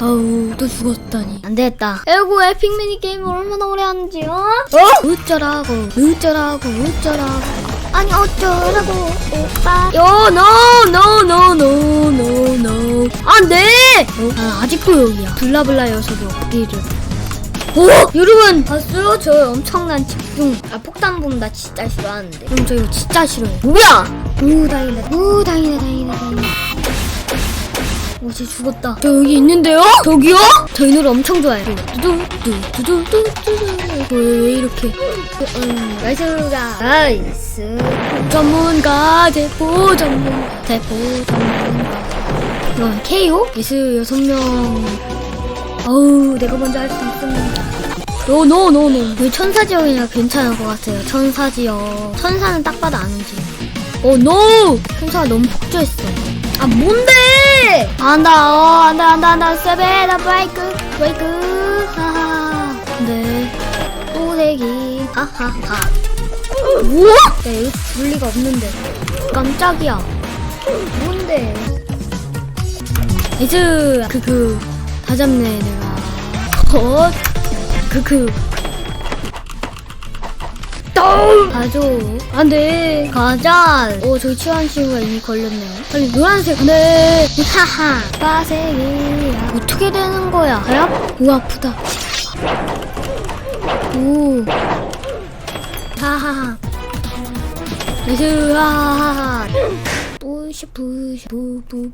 아우 또 죽었다니. 안 되겠다. 에고 에픽 미니 게임을 얼마나 오래 하는지 어? 어? 어쩌라고 어쩌라고 어쩌라고. 아니 어쩌라고 오빠. 요노노노노노노 안돼 어? 아, 아직도 여기야. 블라블라 여서도 어디를 오! 여러분 봤어요? 저 엄청난 집중. 아 폭탄 붐 나 진짜 싫어하는데. 그럼 저 이거 진짜 싫어요 뭐야? 오 다행이다. 오 다행이다 다행이다 다행이다 오, 쟤 죽었다. 저 여기 있는데요? 저기요? 저 이 노래 엄청 좋아해요. 두두, 두두, 두두, 두두. 왜, 왜 이렇게. 음, 나이스가. 나이스. 전문가, 대포 전문가. 대포 전문가. 이건 KO? 예스 여섯 명. 어우, 내가 먼저 할 수 있었는데. 노노노노. 왜 천사지역이냐 괜찮을 것 같아요. 천사지역. 천사는 딱 봐도 아는지. 오, 노! 천사가 너무 폭주했어. 아, 뭔데! 안다, 어, 안다, 안다, 안다. 세베나 브레이크, 브레이크. 하하. 네. 오대기. 하하하. 우와! 야, 여기 줄 리가 없는데. 깜짝이야. 뭔데? 이즈, 그, 그, 다 잡네, 내가. 어? 그, 그. 가져. 안 돼. 가자. 오, 저기 취한 친구가 이미 걸렸네요. 빨리 노란색. 네. 하하. 파색이야. 어떻게 되는 거야? 가야? 오, 아프다. 오. 하하하. 나이스, 하하하. 뿌시, 뿌시, 뿌뿌.